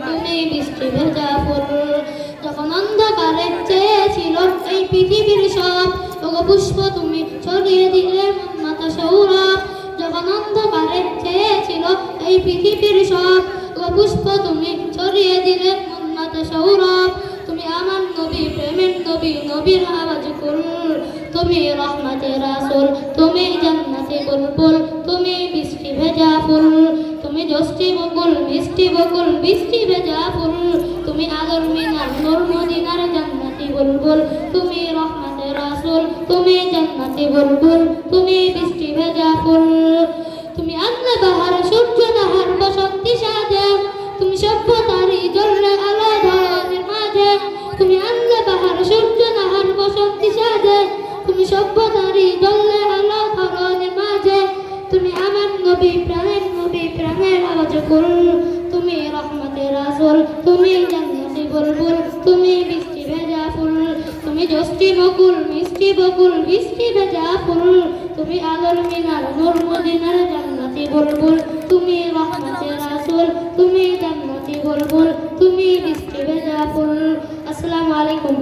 তুমি বৃষ্টি ভেজা ফুল। যখন অন্ধকারে চেয়েছিল এই পৃথিবীর সব, ওগো পুষ্প তুমি ছড়িয়ে দিলে মন মাতা সৌরভ। যখন অন্ধকারে চেয়েছিল এই পৃথিবীর সব, ওগো পুষ্প তুমি ছড়িয়ে দিলে মন মাতা সৌরভ। তুমি আমার নবী, প্রেমের নবী, নবীর আওয়াজ কুল তুমি রহমতের রাসূল, তুমি জান্নাতে বুলবুল, তুমি বৃষ্টি ভেজা ফুল। তুমি বকুল মিষ্টি বকুল বৃষ্টি ভেজা ফুল। তুমি আদর মিনার নূর মদিনার জান্নাতি বুলবুল। তুমি রহমতের রাসূল, তুমি জান্নাতি বুলবুল। তুমি বৃষ্টি ভেজা ফুল। তুমি আল্লাহ বাহার, সূর্য নাহার বসন্তি সাজে। তুমি সভ্যতারি জ্বললে আলো ধরনের মাঝে। তুমি আল্লাহ বাহার, সূর্য নাহার বসন্তি সাজে। তুমি সভ্যতারি জ্বললে আলো ধরনের মাঝে। তুমি আমার নবী, প্রাণের নবী, প্রাণের আওয়াজ কুল তুমি রহমতের রাসূল, তুমি জান্নাতি বুলবুল, তুমি বৃষ্টি ভেজা ফুল, তুমি জষ্টি বকুল, মিষ্টি বকুল, বৃষ্টি ভেজা ফুল, তুমি আলোর মিনার, নূর মদিনার জান্নাতি বুলবুল, তুমি রহমতের রাসূল, তুমি জান্নাতি বুলবুল, তুমি বৃষ্টি ভেজা ফুল। আসসালামু আলাইকুম।